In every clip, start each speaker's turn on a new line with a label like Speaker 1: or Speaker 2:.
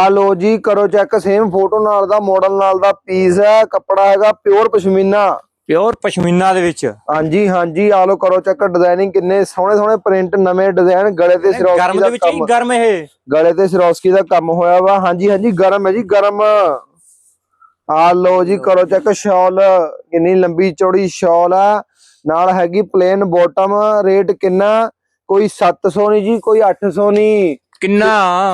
Speaker 1: ਆ ਲੋ ਜੀ ਕਰੋ ਚੈੱਕ ਸੇਮ ਫੋਟੋ ਨਾਲ ਦਾ ਮਾਡਲ ਨਾਲ ਦਾ ਪੀਸ ਹੈ ਕੱਪੜਾ ਹੈਗਾ ਪਿਓਰ ਪਸ਼ਮੀਨਾ।
Speaker 2: ਪਿਓਰ ਪਸ਼ਮੀਨਾ ਦੇ ਵਿੱਚ?
Speaker 1: ਹਾਂਜੀ ਹਾਂਜੀ ਆ ਲੋ ਕਰੋ ਚੈੱਕ ਡਿਜ਼ਾਈਨਿੰਗ ਕਿੰਨੇ ਸੋਹਣੇ ਸੋਹਣੇ ਪ੍ਰਿੰਟ ਨਵੇਂ ਡਿਜ਼ਾਈਨ ਗਲੇ ਤੇ ਸਿਰੋਸਕੀ
Speaker 2: ਗਰਮ
Speaker 1: ਦਾ
Speaker 2: ਦੇ ਵਿੱਚ ਹੀ
Speaker 1: ਕੰਮ।
Speaker 2: ਗਰਮ ਇਹ?
Speaker 1: ਗਲੇ ਤੇ ਸਿਰੋਸਕੀ ਦਾ ਕੰਮ ਹੋਇਆ ਵਾ। ਹਾਂਜੀ ਹਾਂਜੀ ਗਰਮ ਹੈ ਜੀ ਗਰਮ। ਆ ਲੋ ਜੀ ਕਰੋ ਚੈੱਕ ਸ਼ਾਲ ਕਿੰਨੀ ਲੰਬੀ ਚੌੜੀ ਸ਼ਾਲ ਆ। ਨਾਲ ਹੈਗੀ ਪਲੇਨ ਬਾਟਮ ਰੇਟ ਕਿੰਨਾ? ਕੋਈ 700 ਨਹੀਂ ਜੀ ਕੋਈ 800 ਨਹੀਂ।
Speaker 2: ਕਿੰਨਾ?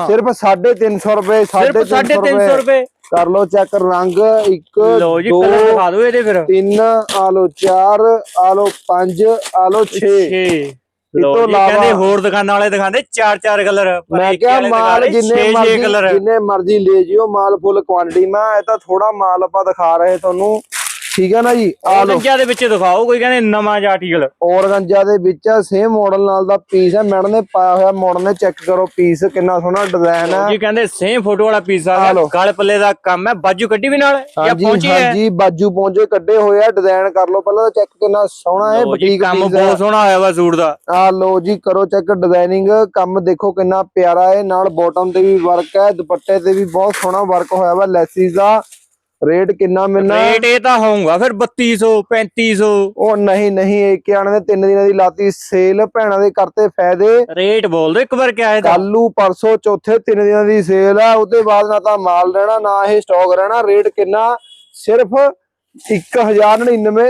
Speaker 1: ਸਿਰਫ 350 ਰੁਪਏ
Speaker 2: ਸਿਰਫ 350 ਰੁਪਏ।
Speaker 1: ਕਰ ਲੋ ਚੈੱਕ ਰੰਗ ਇੱਕ
Speaker 2: ਲਓ ਜੀ ਕਲਰ ਦਿਖਾ ਦਿਓ ਇਹਦੇ ਫਿਰ।
Speaker 1: ਤਿੰਨ ਆ ਲੋ ਚਾਰ ਆ ਲੋ ਪੰਜ ਆ ਲੋ 6
Speaker 2: ਛੇ। ਲੋ ਕਹਿੰਦੇ ਹੋਰ ਦੁਕਾਨਾਂ ਵਾਲੇ ਦਿਖਾਉਂਦੇ ਚਾਰ ਚਾਰ ਕਲਰ।
Speaker 1: ਮੈਂ ਕਿਹਾ ਮਾਲ ਜਿੰਨੇ ਮਰਜ਼ੀ ਜਿੰਨੇ ਮਰਜ਼ੀ ਲੈ ਜਿਓ ਮਾਲ ਫੁੱਲ ਕੁਆਂਟੀਟੀ ਮੈਂ ਇਹ ਤਾਂ ਥੋੜਾ ਮਾਲ ਆਪਾਂ ਦਿਖਾ ਰਹੇ ਤੁਹਾਨੂੰ। ਠੀਕ ਹੈ ਨਾ ਜੀ? ਆ ਲੋ
Speaker 2: ਆਲੋ ਦੇ ਵਿੱਚ ਦਿਖਾਓ ਕੋਈ ਕਹਿੰਦੇ ਨਵਾਂ ਜਿਹਾ ਆਰਟੀਕਲ
Speaker 1: ਔਰਗੰਜਾ ਦੇ ਵਿੱਚ ਸੇਮ ਮਾਡਲ ਨਾਲ ਦਾ ਪੀਸ ਹੈ ਮੈਡਮ ਨੇ ਪਾਇਆ ਹੋਇਆ ਮਾਡਲ ਨੇ ਚੈੱਕ ਕਰੋ ਪੀਸ ਕਿੰਨਾ ਸੋਹਣਾ ਡਿਜ਼ਾਈਨ ਹੈ
Speaker 2: ਜੀ ਕਹਿੰਦੇ ਸੇਮ ਫੋਟੋ ਵਾਲਾ ਪੀਸ ਆ।
Speaker 1: ਲਓ।
Speaker 2: ਗਲ ਪੱਲੇ ਦਾ ਕੰਮ ਹੈ। ਬਾਜੂ ਕੱਢੀ ਵੀ ਨਾਲ? ਜਾਂ ਪਹੁੰਚੀ ਹੈ?
Speaker 1: ਹਾਂਜੀ ਬਾਜੂ ਪਹੁੰਚੇ ਕੱਢੇ ਹੋਏ ਆ। ਡਿਜ਼ਾਈਨ ਕਰ ਲਓ ਪਹਿਲਾਂ ਚੈੱਕ ਕਿੰਨਾ ਸੋਹਣਾ ਹੈ
Speaker 2: ਲਓ
Speaker 1: ਬੁਟੀਕ
Speaker 2: ਕੰਮ ਬਹੁਤ ਸੋਹਣਾ ਹੋਇਆ ਵਾ ਸੂਟ ਦਾ।
Speaker 1: ਆ ਲੋ ਜੀ ਕਰੋ ਚੈੱਕ ਡਿਜ਼ਾਈਨਿੰਗ ਕੰਮ ਦੇਖੋ ਕਿੰਨਾ ਪਿਆਰਾ ਹੈ। ਨਾਲ ਬਾਟਮ ਤੇ ਵੀ ਵਰਕ ਹੈ। ਦੁਪੱਟੇ ਤੇ ਵੀ ਬਹੁਤ ਸੋਹਣਾ ਵਰਕ ਹੋਇਆ ਵਾ। ਲੈਸਿਸ ਦਾ। ਰੇਟ ਕਿੰਨਾ ਮਿਲਣਾ?
Speaker 2: ਰੇਟ ਇਹ ਤਾਂ ਹੋਊਗਾ ਫਿਰ 3200 3500
Speaker 1: ਉਹ ਨਹੀਂ ਨਹੀਂ ਇੱਕ ਆਣੇ ਦੇ ਤਿੰਨ ਦਿਨਾਂ ਦੀ ਲਾਤੀ ਸੇਲ ਭੈਣਾਂ ਦੇ ਕਰਤੇ ਫਾਇਦੇ।
Speaker 2: ਰੇਟ ਬੋਲ ਦੋ ਇੱਕ ਵਾਰ ਕਿਆ ਹੈ
Speaker 1: ਕੱਲੂ ਪਰਸੋਂ ਚੌਥੇ ਤਿੰਨ ਦਿਨਾਂ ਦੀ ਸੇਲ ਆ ਉਹਦੇ ਬਾਅਦ ਨਾ ਤਾਂ ਮਾਲ ਰਹਿਣਾ ਨਾ ਇਹ ਸਟਾਕ ਰਹਿਣਾ ਰੇਟ ਕਿੰਨਾ? ਸਿਰਫ 1099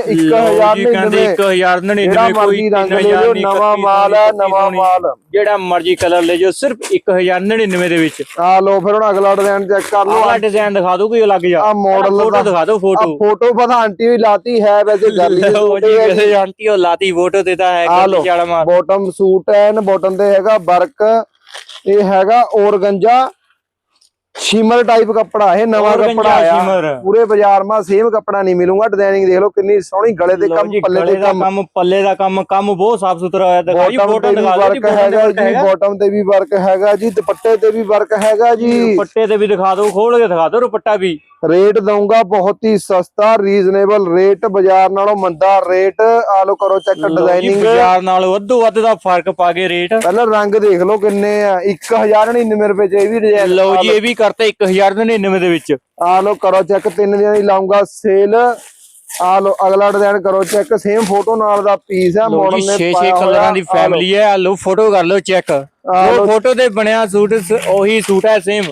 Speaker 2: ਕਹਿੰਦੇ
Speaker 1: 1099
Speaker 2: 1099
Speaker 1: ਜਿਹੜਾ
Speaker 2: ਕੋਈ
Speaker 1: ਮਰਜ਼ੀ ਰੰਗ ਲੈ
Speaker 2: 3000
Speaker 1: ਲਿਓ
Speaker 2: ਨਹੀਂ,
Speaker 1: ਨਵਾਂ
Speaker 2: 3100
Speaker 1: ਮਾਲ ਹੈ
Speaker 2: ਨਹੀਂ,
Speaker 1: ਨਵਾਂ ਮਾਲ।
Speaker 2: ਜਿਹੜਾ ਮਰਜ਼ੀ ਕਲਰ ਲੈ ਜਾਓ ਸਿਰਫ 1099 ਦੇ ਵਿੱਚ।
Speaker 1: ਆ ਲੋ ਫਿਰ ਹੁਣ ਅਗਲਾ ਡਿਜ਼ਾਈਨ ਚੈੱਕ ਕਰ ਲਓ।
Speaker 2: ਆਹ ਡਿਜ਼ਾਈਨ ਦਿਖਾ ਦਿਓ ਕੋਈ ਅਲੱਗ ਜਿਹਾ।
Speaker 1: ਆ ਮਾਡਲ
Speaker 2: ਫੋਟੋ ਦਿਖਾ ਦਿਓ
Speaker 1: ਆ
Speaker 2: ਫੋਟੋ
Speaker 1: ਫੋਟੋ ਪਤਾ ਆਂਟੀ ਵੀ ਲਾਤੀ ਹੈ ਵੈਸੇ ਗੱਲ ਹੀ
Speaker 2: ਲਓ ਜੀ ਕਿਸੇ ਆਂਟੀ ਉਹ ਲਾਤੀ ਫੋਟੋ ਤੇ ਤਾਂ ਹੈ ਮਾਰ
Speaker 1: ਬਾਟਮ ਸੂਟ ਹੈ ਨਾ ਬਾਟਮ ਤੇ ਹੈਗਾ ਵਰਕ ਇਹ ਹੈਗਾ ਔਰਗੰਜਾ ਸ਼ਿਮਰ ਟਾਈਪ ਕੱਪੜਾ ਇਹ ਨਵਾਂ ਕੱਪੜਾ ਆਇਆ। ਪੂਰੇ ਬਾਜ਼ਾਰ ਮਾ ਸੇਮ ਕੱਪੜਾ ਨਹੀਂ ਮਿਲੂਗਾ ਡਿਜ਼ਾਈਨਿੰਗ ਦੇਖ ਲਓ ਕਿੰਨੀ ਸੋਹਣੀ ਗਲੇ ਤੇ
Speaker 2: ਲਓ
Speaker 1: ਕੰਮ ਪੱਲੇ ਤੇ
Speaker 2: ਦਾ
Speaker 1: ਕੰਮ।
Speaker 2: ਕੰਮ ਪੱਲੇ ਦਾ ਕੰਮ ਕੰਮ ਬਹੁਤ ਸਾਫ਼ ਸੁਥਰਾ ਹੋਇਆ ਦਿਖਾਓ ਜੀ
Speaker 1: ਬਾਟਮ
Speaker 2: ਫੋਟੋ
Speaker 1: ਤੇ ਵੀ ਵਰਕ ਹੈਗਾ ਜੀ ਬਾਟਮ ਤੇ ਵੀ ਵਰਕ ਹੈਗਾ ਜੀ ਦੁਪੱਟੇ ਤੇ ਵੀ ਵਰਕ ਹੈਗਾ ਜੀ।
Speaker 2: ਦੁਪੱਟੇ ਤੇ ਵੀ ਦਿਖਾ ਦਿਓ ਖੋਲ ਕੇ ਦਿਖਾ ਦਿਓ ਦੁਪੱਟਾ ਵੀ।
Speaker 1: ਰੇਟ ਦਊਂਗਾ ਬਹੁਤ ਹੀ ਸਸਤਾ ਰੀਜ਼ਨੇਬਲ ਰੇਟ ਬਾਜ਼ਾਰ ਨਾਲੋਂ ਮੰਦਾ ਰੇਟ। ਆ ਲੋ ਕਰੋ ਚੈੱਕ ਡਿਜ਼ਾਈਨਿੰਗ
Speaker 2: ਬਾਜ਼ਾਰ ਨਾਲ ਵੱਧੋ ਵੱਧ ਦਾ ਫ਼ਰਕ ਪਾ ਕੇ ਰੇਟ।
Speaker 1: ਪਹਿਲਾਂ ਰੰਗ ਦੇਖ ਲਓ ਕਿੰਨੇ ਆ 1099 ਰੁਪਏ ਚ ਇਹ ਵੀ ਡਿਜ਼ਾਈਨ
Speaker 2: ਲਓ ਜੀ ਇਹ ਵੀ ਕਰਤੇ 1099 ਦੇ ਵਿੱਚ।
Speaker 1: ਆ ਲੋ ਕਰੋ ਚੈੱਕ ਤਿੰਨ ਦਿਨਾਂ ਦੀ ਲਾਉਂਗਾ ਸੇਲ ਆ ਲੋ ਅਗਲਾ ਡਿਜ਼ਾਈਨ ਕਰੋ ਚੈੱਕ ਸੇਮ ਫੋਟੋ ਨਾਲ ਦਾ ਪੀਸ
Speaker 2: ਲਓ
Speaker 1: ਮਾਡਲ ਨੇ
Speaker 2: 6 6
Speaker 1: ਪਾਇਆ
Speaker 2: ਕਲਰਾਂ। ਦੀ
Speaker 1: ਆ।
Speaker 2: ਫੈਮਿਲੀ ਹੈ ਆ ਲਓ ਫੋਟੋ ਕਰ ਲਓ ਚੈੱਕ। ਉਹ ਫੋਟੋ ਤੇ ਬਣਿਆ ਸੂਟ ਉਹੀ ਸੂਟ ਹੈ ਸੇਮ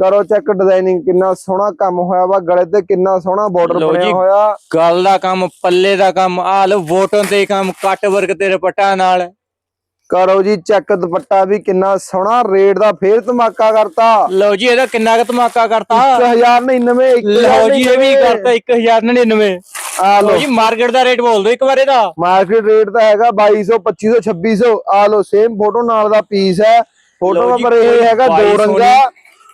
Speaker 1: ਕਰੋ ਚੈੱਕ ਡਿਜ਼ਾਈਨਿੰਗ ਕਿੰਨਾ ਸੋਹਣਾ ਕੰਮ ਹੋਇਆ ਵਾ ਗਲੇ ਤੇ ਕਿੰਨਾ ਸੋਹਣਾ ਬਾਰਡਰ ਬਣਿਆ। ਹੋਇਆ।
Speaker 2: ਗੱਲ ਦਾ ਕੰਮ ਪੱਲੇ ਦਾ ਕੰਮ ਆ ਲਓ ਵੋਟਾਂ ਤੇ ਕੰਮ ਕੱਟ ਵਰਕ ਤੇ ਰਪਟਾ ਨਾਲ।
Speaker 1: ਕਰੋ ਜੀ ਚੈੱਕ ਦੁਪੱਟਾ ਵੀ ਕਿੰਨਾ ਸੋਹਣਾ ਰੇਟ ਦਾ ਫੇਰ ਧਮਾਕਾ ਕਰਤਾ।
Speaker 2: ਲਓ ਜੀ ਇਹਦਾ ਕਿੰਨਾ ਕੁ ਧਮਾਕਾ ਕਰਤਾ?
Speaker 1: 1099
Speaker 2: ਲਓ ਜੀ ਇਹ ਵੀ ਕਰਤਾ 1099
Speaker 1: ਆ ਲੋ
Speaker 2: ਜੀ ਮਾਰਕੀਟ ਦਾ ਰੇਟ ਬੋਲ ਦਿਓ ਇੱਕ ਵਾਰ ਇਹਦਾ।
Speaker 1: ਮਾਰਕੀਟ ਰੇਟ ਤਾਂ ਹੈਗਾ 2200 2500 2600 ਆ ਲੋ ਸੇਮ ਫੋਟੋ ਨਾਲ ਦਾ ਪੀਸ ਹੈ। ਫੋਟੋ ਪਰ ਇਹ ਹੈਗਾ ਦੋ
Speaker 2: 2200
Speaker 1: ਰੰਗਾ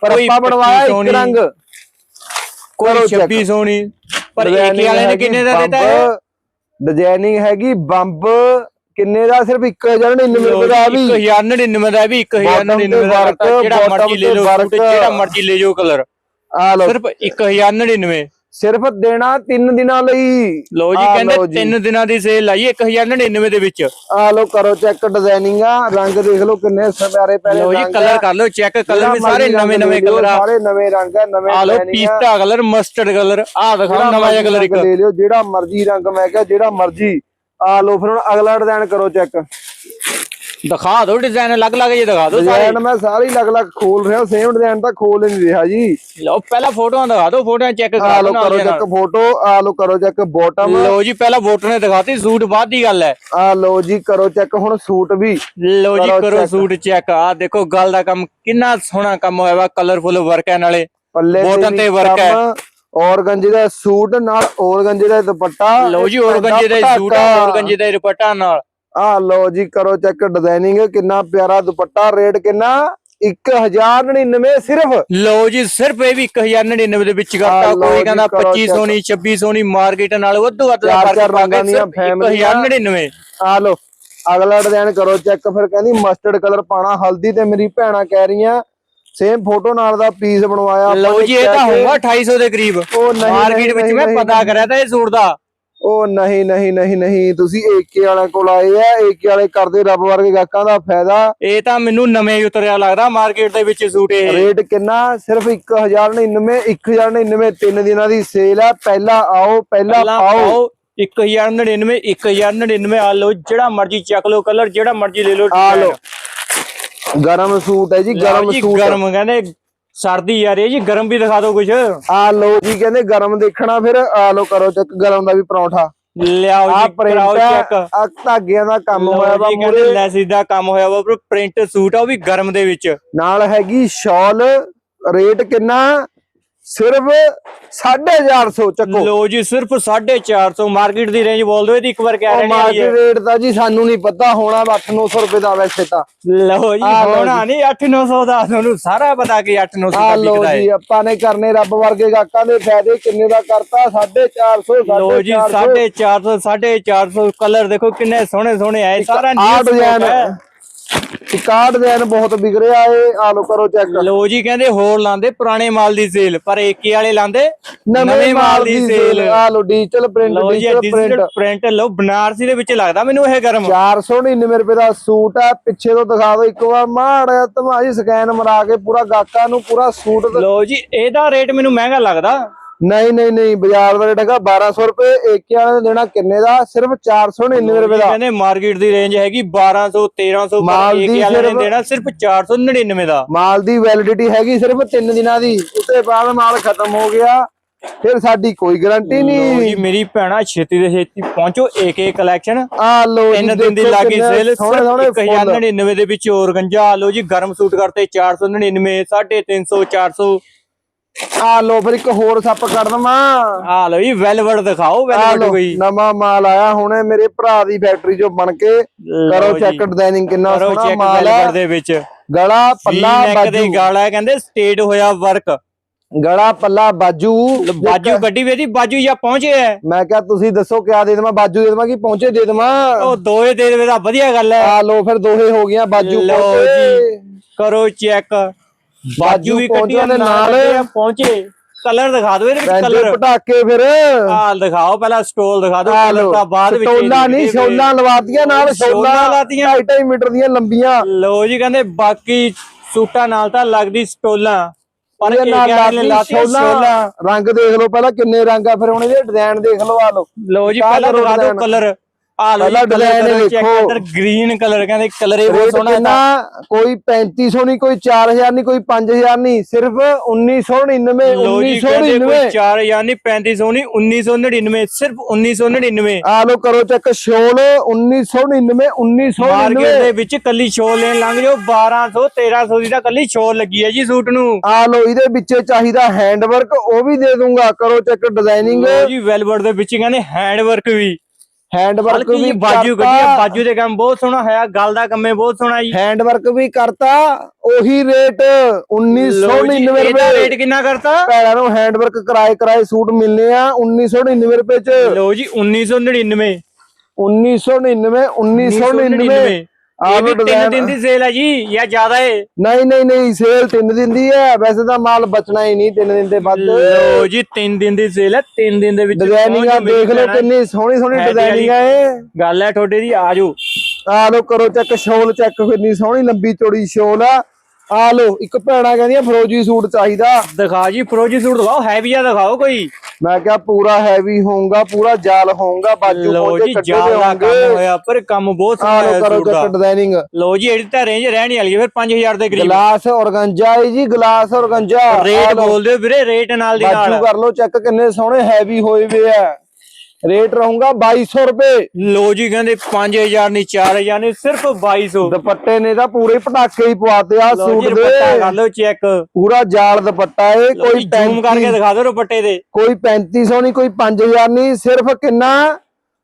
Speaker 1: ਪਰ ਆਪਾਂ ਬਣਵਾਇਆ
Speaker 2: 2500
Speaker 1: ਇੱਕ ਰੰਗ।
Speaker 2: ਕੋਈ
Speaker 1: ਕਰੋ check।
Speaker 2: 2600 ਨਹੀਂ। ਪਰ ਇੱਕ ਵਾਲੇ ਨੇ ਕਿੰਨੇ ਦਾ ਦਿੱਤਾ ਹੈ?
Speaker 1: ਡਿਜ਼ਾਈਨਿੰਗ ਹੈਗੀ ਬੰਬ ਕਿੰਨੇ ਦਾ? ਸਿਰਫ 1099 ਰੁਪਏ ਦਾ ਵੀ।
Speaker 2: 1099 ਦਾ ਵੀ 1099 ਦਾ ਜਿਹੜਾ
Speaker 1: bottom
Speaker 2: ਮਰਜ਼ੀ ਲੈ ਲਓ ਜਿਹੜਾ ਮਰਜ਼ੀ ਲੈ ਜਾਓ ਕਲਰ
Speaker 1: ਆ ਲੋ
Speaker 2: ਸਿਰਫ 1099
Speaker 1: ਸਿਰਫ ਦੇਣਾ 3 ਦਿਨਾਂ ਲਈ
Speaker 2: ਲਓ ਜੀ ਕਹਿੰਦੇ
Speaker 1: ਲਓ ਜੀ।
Speaker 2: 3 ਦਿਨਾਂ ਦੀ ਸੇਲ ਆਈ 1099 ਦੇ ਵਿੱਚ
Speaker 1: ਆ ਲੋ ਕਰੋ ਚੈੱਕ ਡਿਜ਼ਾਈਨਿੰਗ ਆ ਰੰਗ ਦੇਖ ਲਓ ਕਿੰਨੇ ਪਿਆਰੇ ਪਿਆਰੇ
Speaker 2: ਲਓ ਜੀ ਕਲਰ। ਕਰ ਲਓ ਚੈੱਕ ਕਲਰ ਵੀ ਸਾਰੇ ਨਵੇਂ ਨਵੇਂ
Speaker 1: ਲੈ
Speaker 2: ਕਲਰ ਆ
Speaker 1: ਸਾਰੇ ਨਵੇਂ ਰੰਗ ਆ ਨਵੇਂ
Speaker 2: ਆ
Speaker 1: ਆ।
Speaker 2: ਪੀਸਤਾ ਕਲਰ ਮਸਟਰਡ ਕਲਰ ਆ ਦਿਖਾਓ ਨਵਾਂ ਜਿਹਾ ਕਲਰ ਇੱਕ
Speaker 1: ਲੈ ਲਿਓ ਜਿਹੜਾ ਮਰਜ਼ੀ ਰੰਗ ਮੈਂ ਕਿਹਾ ਜਿਹੜਾ ਮਰਜ਼ੀ ਆ ਲੋ ਫਿਰ ਹੁਣ ਅਗਲਾ ਡਿਜ਼ਾਈਨ ਕਰੋ ਚੈੱਕ
Speaker 2: ਦਿਖਾ ਦਿਓ ਡਿਜ਼ਾਈਨ ਅਲੱਗ-ਅਲੱਗ ਜੇ ਦਿਖਾ ਦਿਓ ਸਾਰੇ।
Speaker 1: ਡਿਜ਼ਾਈਨ ਮੈਂ ਸਾਰੀ ਅਲੱਗ-ਅਲੱਗ ਖੋਲ ਰਿਹਾ ਸੇਮ ਡਿਜ਼ਾਈਨ ਤਾਂ ਖੋਲ ਨਹੀਂ ਰਿਹਾ ਜੀ।
Speaker 2: ਲਓ ਪਹਿਲਾਂ ਫੋਟੋਆਂ ਦਿਖਾ ਦਿਓ ਫੋਟੋਆਂ ਚੈੱਕ ਕਰ
Speaker 1: ਲੋ
Speaker 2: ਲਓ
Speaker 1: ਕਰੋ ਚੈੱਕ ਫੋਟੋ ਆ ਲੋ ਕਰੋ ਚੈੱਕ ਬੋਟਮ
Speaker 2: ਲਓ ਜੀ ਪਹਿਲਾਂ ਵੋਟਰ ਨੇ ਦਿਖਾਤੀ ਸੂਟ ਬਾਅਦ ਦੀ ਗੱਲ ਹੈ।
Speaker 1: ਆ ਲੋ ਜੀ ਕਰੋ ਚੈੱਕ ਹੁਣ ਸੂਟ ਵੀ।
Speaker 2: ਲਓ ਜੀ
Speaker 1: ਕਰੋ।
Speaker 2: ਸੂਟ ਚੈੱਕ ਆ ਦੇਖੋ ਗੱਲ ਦਾ ਕੰਮ ਕਿੰਨਾ ਸੋਹਣਾ ਕੰਮ ਹੋਇਆ ਵਾ ਕਲਰਫੁਲ ਵਰਕ ਹੈ ਨਾਲੇ।
Speaker 1: ਪੱਲੇ
Speaker 2: Bottom ਤੇ
Speaker 1: ਵੀ
Speaker 2: work ਹੈ।
Speaker 1: ਔਰਗੰਜੇ ਦਾ ਸੂਟ ਨਾਲ ਔਰਗੰਜੇ ਦਾ ਦੁਪੱਟਾ
Speaker 2: ਲਓ ਜੀ ਔਰਗੰਜੇ ਦਾ ਸੂਟ ਔਰਗੰਜੇ ਦਾ ਦੁਪੱਟਾ ਨਾਲ।
Speaker 1: ਆ ਲਓ ਜੀ ਕਰੋ ਚੈੱਕ ਡਿਜ਼ਾਈਨਿੰਗ ਕਿੰਨਾ ਪਿਆਰਾ ਦੁਪੱਟਾ ਰੇਟ ਕਿੰਨਾ? 1099 ਸਿਰਫ।
Speaker 2: ਲਓ ਜੀ ਸਿਰਫ ਇਹ ਵੀ 1099 ਦੇ ਵਿੱਚ
Speaker 1: ਲਓ
Speaker 2: ਕੋਈ ਕਹਿੰਦਾ
Speaker 1: ਕਰੋ
Speaker 2: 2500 ਨਹੀਂ 2600 ਨਹੀਂ ਮਾਰਕੀਟ ਨਾਲ ਵੱਧੋ ਵੱਧ ਦਾ ਫ਼ਰਕ ਪਾ ਸਿਰਫ
Speaker 1: ਫੈਮਲੀਆਂ।
Speaker 2: 1099
Speaker 1: ਆ ਲਓ ਅਗਲਾ ਡਿਜ਼ਾਈਨ ਕਰੋ ਚੈੱਕ ਫਿਰ ਕਹਿੰਦੀ ਮਸਟਰਡ ਕਲਰ ਪਾਣਾ ਹਲਦੀ ਤੇ ਮੇਰੀ ਭੈਣਾਂ ਕਹਿ ਰਹੀਆਂ। ਸੇਮ ਫੋਟੋ ਨਾਲ ਦਾ ਪੀਸ ਬਣਵਾਇਆ
Speaker 2: ਲਓ ਜੀ ਇਹ ਤਾਂ। ਹੋਊਗਾ 2800 ਦੇ ਕਰੀਬ। ਮਾਰਕੀਟ ਵਿੱਚ ਮੈਂ ਪਤਾ ਕਰਿਆ ਤਾਂ ਇਹ ਸੂਟ ਦਾ।
Speaker 1: ਉਹ ਨਹੀਂ ਨਹੀਂ ਨਹੀਂ ਨਹੀਂ ਤੁਸੀਂ ਏਕੇ ਵਾਲਿਆਂ ਕੋਲ ਆਏ ਆ ਏਕੇ ਵਾਲੇ ਕਰਦੇ ਰੱਬ ਵਰਗੇ ਗਾਹਕਾਂ ਦਾ ਫਾਇਦਾ।
Speaker 2: ਇਹ ਤਾਂ ਮੈਨੂੰ ਨਵੇਂ ਹੀ ਉਤਰਿਆ ਲੱਗਦਾ ਮਾਰਕੀਟ ਦੇ ਵਿੱਚ ਸੂਟ ਇਹ।
Speaker 1: ਰੇਟ ਕਿੰਨਾ? ਸਿਰਫ 1099 1099 ਤਿੰਨ ਦਿਨਾਂ ਦੀ ਸੇਲ ਆ। ਪਹਿਲਾਂ ਆਓ ਪਹਿਲਾਂ ਪਾਓ।
Speaker 2: ਪਾਓ 1099 1099 ਆ ਲਓ ਜਿਹੜਾ ਮਰਜ਼ੀ ਚੱਕ ਲਓ ਕਲਰ ਜਿਹੜਾ ਮਰਜ਼ੀ ਲੈ ਲਓ।
Speaker 1: ਆ ਲਓ। ਗਰਮ ਸੂਟ ਹੈ ਜੀ ਗਰਮ ਸੂਟ।
Speaker 2: ਗਰਮ ਕਹਿੰਦੇ ਸਰਦੀ ਆ ਰਹੀ ਜੀ ਗਰਮ ਵੀ ਦਿਖਾ ਦਿਓ ਕੁਝ
Speaker 1: ਆ ਲਓ ਜੀ ਕਹਿੰਦੇ ਗਰਮ ਦੇਖਣਾ ਫਿਰ ਆ ਲਓ ਕਰੋ ਚੱਕ ਗਰਮ ਦਾ ਵੀ ਪਰੌਂਠਾ।
Speaker 2: ਲਿਆਓ ਜੀ ਕਰਾਓ ਚੈੱਕ
Speaker 1: ਆ ਧਾਗਿਆਂ ਦਾ ਕੰਮ ਹੋਇਆ ਵਾ ਮੂਰੇ
Speaker 2: ਲੈਸਿਸ ਦਾ ਕੰਮ ਹੋਇਆ ਵਾ ਪ੍ਰਿੰਟ ਸੂਟ ਆ ਉਹ ਵੀ ਗਰਮ ਦੇ ਵਿੱਚ।
Speaker 1: ਨਾਲ ਹੈਗੀ ਸ਼ਾਲ ਰੇਟ ਕਿੰਨਾ? ਸਿਰਫ 450 ਚੱਕੋ।
Speaker 2: ਲੋ ਜੀ ਸਿਰਫ 450 ਮਾਰਕੀਟ ਦੀ ਰੇਂਜ ਬੋਲ ਦਿਓ ਇਹਦੀ ਇੱਕ ਵਾਰ ਕਹਿ ਰਹੇ ਨੇ
Speaker 1: ਮਾਰਕੀਟ ਰੇਟ ਤਾਂ ਜੀ ਸਾਨੂੰ ਨਹੀਂ ਪਤਾ ਹੋਣਾ 8-900 ਰੁਪਏ ਦਾ ਵੈਸੇ ਤਾਂ।
Speaker 2: ਲਓ ਜੀ ਹੋਣਾ ਨਹੀਂ 8-900 ਦਾ ਤੁਹਾਨੂੰ ਸਾਰਾ ਪਤਾ ਕਿ 8-900
Speaker 1: ਆ
Speaker 2: ਦਾ
Speaker 1: ਲਓ
Speaker 2: ਵਿਕਦਾ
Speaker 1: ਜੀ
Speaker 2: ਹੈ
Speaker 1: ਆਪਾਂ ਨੇ ਕਰਨੇ ਰੱਬ ਵਰਗੇ ਗਾਹਕਾਂ ਦੇ ਫਾਇਦੇ ਕਿੰਨੇ ਦਾ ਕਰਤਾ? 450
Speaker 2: ਲੋ ਜੀ
Speaker 1: 450
Speaker 2: 450 450 ਕਲਰ ਦੇਖੋ ਕਿੰਨੇ ਸੋਹਣੇ ਸੋਹਣੇ ਆਏ ਸਾਰਾ stock
Speaker 1: ਡਿਜ਼ਾਈਨ
Speaker 2: ਹੈ
Speaker 1: ਇਕਾੜ ਡਿਜ਼ਾਈਨ ਬਹੁਤ ਰਿਹਾ ਏ ਆ ਲੋ ਕਰੋ ਚੈੱਕ
Speaker 2: ਲੋ ਜੀ ਕਹਿੰਦੇ ਹੋਰ ਲਾਂਦੇ ਪੁਰਾਣੇ ਮਾਲ ਦੀ ਸੇਲ ਪਰ ਏਕੇ ਵਾਲੇ ਲਾਂਦੇ?
Speaker 1: ਨਵੇਂ ਮਾਲ ਦੀ ਸੇਲ ਆ ਲੋ digital print digital print
Speaker 2: print ਲੋ ਬਨਾਰਸੀ ਦੇ ਵਿੱਚ ਲੱਗਦਾ ਮੈਨੂੰ ਇਹ ਗਰਮ।
Speaker 1: 499 ਰੁਪਏ ਦਾ ਸੂਟ ਆ ਪਿੱਛੇ ਤੋਂ ਦਿਖਾ ਦਿਓ ਇੱਕ ਵਾਰ ਮਾੜਾ ਧਮਾਈ ਸਕੈਨ ਮਰਾ ਕੇ ਪੂਰਾ ਗਾਹਕਾਂ ਨੂੰ ਪੂਰਾ ਸੂਟ ਦ-
Speaker 2: ਲੋ ਜੀ ਇਹਦਾ ਰੇਟ ਮੈਨੂੰ ਮਹਿੰਗਾ ਲੱਗਦਾ।
Speaker 1: ਨਹੀਂ ਨਹੀਂ ਨਹੀਂ ਬਾਜ਼ਾਰ ਦਾ ਰੇਟ ਹੈਗਾ 1200 ਰੁਪਏ ਏਕੇ ਵਾਲੇ ਨੇ ਦੇਣਾ ਕਿੰਨੇ ਦਾ? ਸਿਰਫ 499 ਰੁਪਏ ਦਾ।
Speaker 2: ਕਹਿੰਦੇ ਮਾਰਕੀਟ ਦੀ ਰੇਂਜ ਹੈਗੀ 1200 1300
Speaker 1: ਮਾਲ
Speaker 2: ਪਰ
Speaker 1: ਦੀ
Speaker 2: ਏਕੇ ਵਾਲੇ ਨੇ
Speaker 1: ਸਿਰਫ-
Speaker 2: ਦੇਣਾ ਸਿਰਫ 499 ਦਾ।
Speaker 1: ਮਾਲ ਦੀ ਵੈਲਿਡਿਟੀ ਹੈਗੀ ਸਿਰਫ 3 ਦਿਨਾਂ ਦੀ। ਉਤੇ ਬਾਅਦ ਮਾਲ ਖਤਮ ਹੋ ਗਿਆ। ਫਿਰ ਸਾਡੀ ਕੋਈ ਗਾਰੰਟੀ ਨਹੀਂ।
Speaker 2: ਜੀ ਮੇਰੀ ਭੈਣਾ ਛੇਤੀ ਦੇ ਛੇਤੀ ਪਹੁੰਚੋ। ਏਕੇ ਕਲੈਕਸ਼ਨ
Speaker 1: ਆ ਲੋ ਜੀ
Speaker 2: ਤਿੰਨ ਦਿਨ ਦੀ ਲੱਗੀ ਸੇਲ
Speaker 1: ਸੋਹਣੇ ਸੋਹਣੇ ਫੁੱਲ।
Speaker 2: 1099 ਦੇ ਵਿੱਚ ਔਰਗੰਜਾ ਲੋ ਜੀ ਗਰਮ ਸੂਟ ਕਰਤੇ 499 350 400
Speaker 1: ਆ ਲੋ ਫਿਰ ਇੱਕ ਹੋਰ ਸੱਪ ਕੱਢ ਦਵਾਂ।
Speaker 2: ਆ ਲੋ ਜੀ ਵੈਲਵਟ ਦਿਖਾਓ
Speaker 1: ਆ
Speaker 2: ਵੈਲਵਟ ਕੋਈ।
Speaker 1: ਨਵਾਂ ਮਾਲ ਆਇਆ ਹੁਣੇ ਮੇਰੇ ਭਰਾ ਦੀ ਫੈਕਟਰੀ ਚੋਂ ਬਣ ਕੇ। ਕਰੋ। ਚੈੱਕ ਡਿਜ਼ਾਈਨਿੰਗ ਕਿੰਨਾ ਸੋਹਣਾ ਮਾਲ ਹੈ।
Speaker 2: ਦੇ ਵਿੱਚ।
Speaker 1: ਗਲਾ ਪੱਲਾ
Speaker 2: ਨੈਕ ਦੇ
Speaker 1: ਬਾਜੂ।
Speaker 2: ਗਾਲਾ ਕਹਿੰਦੇ ਸਟੇਟ ਹੋਇਆ ਵਰਕ
Speaker 1: ਗਲਾ ਪੱਲਾ ਬਾਜੂ।
Speaker 2: ਬਾਜੂ ਗੱਡੀ ਵੇਦੀ ਬਾਜੂ ਜਾਂ ਪਹੁੰਚੇ ਐ
Speaker 1: ਮੈਂ ਕਿਹਾ ਤੁਸੀਂ ਦੱਸੋ ਕਿਆ ਦੇ ਦੇਵਾਂ ਬਾਜੂ ਦੇ ਦੇਵਾਂ ਕਿ ਪਹੁੰਚੇ ਦੇ ਦੇਵਾਂ?
Speaker 2: ਉਹ ਦੋਏ ਦੇ ਦੇਵੇ ਤਾਂ ਵਧੀਆ ਗੱਲ ਐ
Speaker 1: ਆ ਲੋ ਫਿਰ ਦੋਹੇ ਹੋ ਗਈਆਂ ਬਾਜੂ
Speaker 2: ਲਓ
Speaker 1: ਪਹੁੰਚੇ।
Speaker 2: ਕਰੋ ਚੈੱਕ ਬਾਜੂ ਵੀ ਕੱਟੀਆਂ
Speaker 1: ਦੇ
Speaker 2: ਨਾਲ
Speaker 1: ਨਾਲ।
Speaker 2: ਪਹੁੰਚੇ। ਕਲਰ ਦਿਖਾ ਦਿਓ ਇਹਦੇ ਵਿੱਚ ਕਲਰ।
Speaker 1: ਪਟਾਕੇ ਫਿਰ।
Speaker 2: ਆ ਦਿਖਾਓ ਪਹਿਲਾਂ ਸਟੋਲ ਦਿਖਾ ਦਿਓ ਕਲਰ ਤਾਂ ਬਾਅਦ ਵਿੱਚ
Speaker 1: ਸਟੋਲਾਂ ਨਹੀਂ ਸ਼ੋਲਾਂ ਲਵਾਤੀਆਂ ਨਾਲ
Speaker 2: ਸ਼ੋਲਾਂ ਲਾਤੀਆਂ।
Speaker 1: 2.5 ਮੀਟਰ ਦੀਆਂ ਲੰਬੀਆਂ।
Speaker 2: ਲੋ ਜੀ ਕਹਿੰਦੇ ਬਾਕੀ ਸੂਟਾਂ ਨਾਲ ਤਾਂ ਲੱਗਦੀ ਸਟੋਲਾਂ। ਪਰ
Speaker 1: ਨਾਲ
Speaker 2: ਇਹ ਨੇ
Speaker 1: ਲਾਤੀ
Speaker 2: ਲਾਤੀਆਂ
Speaker 1: ਸ਼ੋਲਾਂ। ਰੰਗ ਦੇਖ ਲਓ ਪਹਿਲਾਂ ਕਿੰਨੇ ਰੰਗ ਆ ਫਿਰ ਹੁਣ ਇਹਦੇ ਡਿਜ਼ਾਈਨ ਦੇਖ ਲਓ ਆ ਲਓ।
Speaker 2: ਲੋ ਜੀ ਪਹਿਲਾਂ ਦਿਖਾ ਦਿਓ? ਕਲਰ। ਆ ਲੋ
Speaker 1: ਪਹਿਲਾਂ
Speaker 2: ਜੀ ਕਲਰ
Speaker 1: design
Speaker 2: ਕਰੋ ਚੈੱਕ
Speaker 1: ਦੇਖੋ।
Speaker 2: ਇੱਧਰ ਗ੍ਰੀਨ ਕਲਰ ਕਹਿੰਦੇ ਕਲਰ ਇਹ ਬਹੁਤ
Speaker 1: ਰੇਟ
Speaker 2: ਸੋਹਣਾ ਹੈ
Speaker 1: ਕਿੰਨਾ? ਕੋਈ 3500 ਨਹੀਂ ਕੋਈ 4000 ਨਹੀਂ ਕੋਈ 5000 ਨਹੀਂ ਸਿਰਫ 1999
Speaker 2: ਲੋ ਜੀ ਕਹਿੰਦੇ
Speaker 1: 1999
Speaker 2: ਕੋਈ 4 ਯਾਨੀ 3500 ਨਹੀਂ 1999 ਸਿਰਫ 1999
Speaker 1: ਆ ਲੋ ਕਰੋ ਚੱਕ ਸ਼ੋਲ 1999
Speaker 2: ਮਾਰਕੀਟ
Speaker 1: 1999
Speaker 2: ਦੇ ਵਿੱਚ ਕੱਲੀ ਸ਼ੋਲ ਲੈਣ ਲੰਘ ਜਾਓ 1200 1300 ਦੀ ਤਾਂ ਕੱਲੀ ਸ਼ੋਲ ਲੱਗੀ ਹੈ ਜੀ ਸੂਟ ਨੂੰ।
Speaker 1: ਆ ਲੋ ਇਹਦੇ ਵਿੱਚ ਚਾਹੀਦਾ ਹੈਂਡ ਵਰਕ ਉਹ ਵੀ ਦੇ ਦੂੰਗਾ ਕਰੋ ਚੱਕ ਡਿਜ਼ਾਈਨਿੰਗ
Speaker 2: ਜੀ ਵੈਲਵਟ ਦੇ ਵਿੱਚ ਕਹਿੰਦੇ ਹੈਂਡ ਵਰਕ ਵੀ।
Speaker 1: ਹੈਂਡ ਵਰਕ
Speaker 2: ਹਲਕੀ
Speaker 1: ਵੀ
Speaker 2: ਬਾਜੂ ਕੱਢੀ ਆ ਬਾਜੂ ਦੇ ਕੰਮ ਬਹੁਤ ਸੋਹਣਾ ਹੈ ਗਲ ਦਾ ਕੰਮੇ ਬਹੁਤ ਸੋਹਣਾ ਜੀ।
Speaker 1: ਹੈਂਡ ਵਰਕ ਵੀ ਕਰਤਾ ਉਹੀ ਰੇਟ
Speaker 2: ਲਓ ਜੀ
Speaker 1: 1999
Speaker 2: ਇਹਦਾ ਰੇਟ
Speaker 1: ਰੁਪਏ
Speaker 2: ਕਿੰਨਾ ਕਰਤਾ?
Speaker 1: ਭੈਣਾਂ ਨੂੰ ਹੈਂਡ ਵਰਕ ਕਰਾਏ ਕਰਾਏ ਸੂਟ ਮਿਲਨੇ ਆ 1999 ਰੁਪਏ ਚ।
Speaker 2: ਲਓ ਜੀ 1999
Speaker 1: 1999 1999
Speaker 2: ਇਹ ਵੀ ਤਿੰਨ ਦਿਨ ਦੀ ਸੇਲ ਹੈ ਜੀ ਜਾਂ ਜ਼ਿਆਦਾ ਹੈ
Speaker 1: ਨਹੀਂ ਨਹੀਂ ਨਹੀਂ ਸੇਲ ਤਿੰਨ ਦਿਨ ਦੀ ਹੈ। ਵੈਸੇ ਤਾਂ ਮਾਲ ਬਚਣਾ ਹੀ ਨਹੀਂ ਤਿੰਨ ਦਿਨ ਦੇ ਵੱਧ।
Speaker 2: ਲਓ ਜੀ ਤਿੰਨ ਦਿਨ ਦੀ ਸੇਲ ਹੈ ਤਿੰਨ ਦਿਨ ਦੇ ਵਿੱਚ
Speaker 1: ਡਿਜ਼ਾਈਨਿੰਗ ਦੇਖ ਲਓ। ਕਿੰਨੀ ਸੋਹਣੀ ਸੋਹਣੀ ਡਿਜ਼ਾਈਨਿੰਗ ਇਹ।
Speaker 2: ਗੱਲ ਹੈ ਤੁਹਾਡੇ ਦੀ ਆਜੋ
Speaker 1: ਆ ਲੋ ਕਰੋ ਚੈੱਕ ਸ਼ੋਲ ਚੈੱਕ ਕਿੰਨੀ ਸੋਹਣੀ ਲੰਬੀ ਚੌੜੀ ਸ਼ੋਲ ਆ। ਆ ਲੋ ਇੱਕ ਭੈਣਾ ਕਹਿੰਦੀਆਂ ਫਰੋਜੀ ਸੂਟ ਚਾਹੀਦਾ।
Speaker 2: ਦਿਖਾ ਜੀ ਫਰੋਜੀ ਸੂਟ ਦਿਖਾਓ ਹੈਵੀ ਆ ਦਿਖਾਓ ਕੋਈ।
Speaker 1: ਮੈਂ ਕਿਹਾ ਪੂਰਾ ਹੈਵੀ ਹੋਊਗਾ ਪੂਰਾ ਜਾਲ ਹੋਊਗਾ ਬਾਜੂ
Speaker 2: ਲਓ
Speaker 1: ਪਹੁੰਚੇ
Speaker 2: ਜੀ
Speaker 1: ਕੱਢੇ
Speaker 2: ਜਾਲ ਦਾ
Speaker 1: ਹੋਣਗੇ
Speaker 2: ਹੋਇਆ ਪਰ ਕੰਮ ਬਹੁਤ ਸੋਹਣਾ
Speaker 1: ਲੋ
Speaker 2: ਹੈ
Speaker 1: ਕਰੋ ਚੈੱਕ ਡਿਜ਼ਾਈਨਿੰਗ
Speaker 2: ਲਓ ਜੀ ਇਹਦੀ ਤਾਂ ਰੇਂਜ ਰਹਿਣੀ ਵਾਲੀ ਹੈ ਫਿਰ 5000 ਦੇ ਕਰੀਬ।
Speaker 1: ਗਲਾਸ ਔਰਗੰਜਾ ਹੈ ਜੀ ਗਲਾਸ ਔਰਗੰਜਾ।
Speaker 2: ਰੇਟ
Speaker 1: ਲਓ,
Speaker 2: ਬੋਲਦੇ ਵੀਰੇ ਰੇਟ ਨਾਲ ਦੀ ਨਾਲ।
Speaker 1: ਬਾਜੂ ਕਰ ਲੋ ਚੈੱਕ ਕਿੰਨੇ ਸੋਹਣੇ ਹੈਵੀ ਹੋਏ ਵੇ ਆ। ਰੇਟ ਰਹੂਗਾ 2200 ਰੁਪਏ।
Speaker 2: ਲੋ ਜੀ ਕਹਿੰਦੇ 5000 ਨਹੀਂ 4000 ਨਹੀਂ ਸਿਰਫ 2200
Speaker 1: ਦੁਪੱਟੇ ਨੇ ਤਾਂ ਪੂਰੇ ਪਟਾਕੇ ਹੀ ਪਵਾਤੇ ਆ ਸੂਟ ਦੇ।
Speaker 2: ਕਰ ਲਓ ਚੈੱਕ।
Speaker 1: ਪੂਰਾ ਜਾਲ ਦੁਪੱਟਾ ਏ
Speaker 2: ਕੋਈ
Speaker 1: ਕੋਈ
Speaker 2: ਜ਼ੂਮ ਕਰਕੇ ਦਿਖਾ ਦਿਓ ਦੁਪੱਟੇ ਦੇ।
Speaker 1: ਕੋਈ 3500 ਨਹੀਂ ਕੋਈ 5000 ਨਹੀਂ ਸਿਰਫ ਕਿੰਨਾ?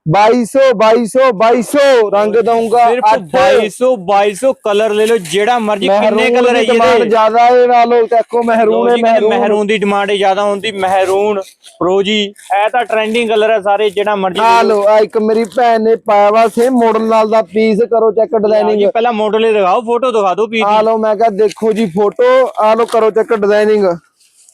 Speaker 1: 2200 2200 2200 ਰੰਗ ਦਊਂਗਾ
Speaker 2: ਸਿਰਫ 2200 2200 ਕਲਰ ਲੈ ਲਓ ਜਿਹੜਾ ਮਰਜ਼ੀ ਕਿੰਨੇ ਕਲਰ ਹੈ ਇਹਦੇ
Speaker 1: ਜ਼ਿਆਦਾ ਏ ਨਾਲੋਂ ਦੇਖੋ ਮਹਿਰੂਨ
Speaker 2: ਲਓ
Speaker 1: ਹੈ
Speaker 2: ਜੀ ਕਹਿੰਦੇ
Speaker 1: ਮਹਿਰੂਨ।
Speaker 2: ਮਹਿਰੂਨ ਦੀ ਡਿਮਾਂਡ ਜ਼ਿਆਦਾ ਹੁੰਦੀ ਮਹਿਰੂਨ। ਫਰੋਜੀ ਇਹ ਤਾਂ ਟ੍ਰੈਂਡਿੰਗ ਕਲਰ ਹੈ ਸਾਰੇ ਜਿਹੜਾ ਮਰਜ਼ੀ
Speaker 1: ਆ ਲੋ ਆ ਇੱਕ ਮੇਰੀ ਭੈਣ ਨੇ ਪਾਇਆ ਵਾ ਸੇਮ ਮਾਡਲ ਨਾਲ ਦਾ ਪੀਸ ਕਰੋ ਚੈੱਕ
Speaker 2: ਜੀ ਪਹਿਲਾਂ ਮਾਡਲ ਹੀ ਦਿਖਾਓ ਫੋਟੋ ਦਿਖਾ ਦਿਓ
Speaker 1: ਆ ਲੋ ਮੈਂ ਕਿਹਾ ਦੇਖੋ ਜੀ ਫੋਟੋ ਆ ਲੋ ਕਰੋ ਚੈੱਕ ਡਿਜ਼ਾਈਨਿੰਗ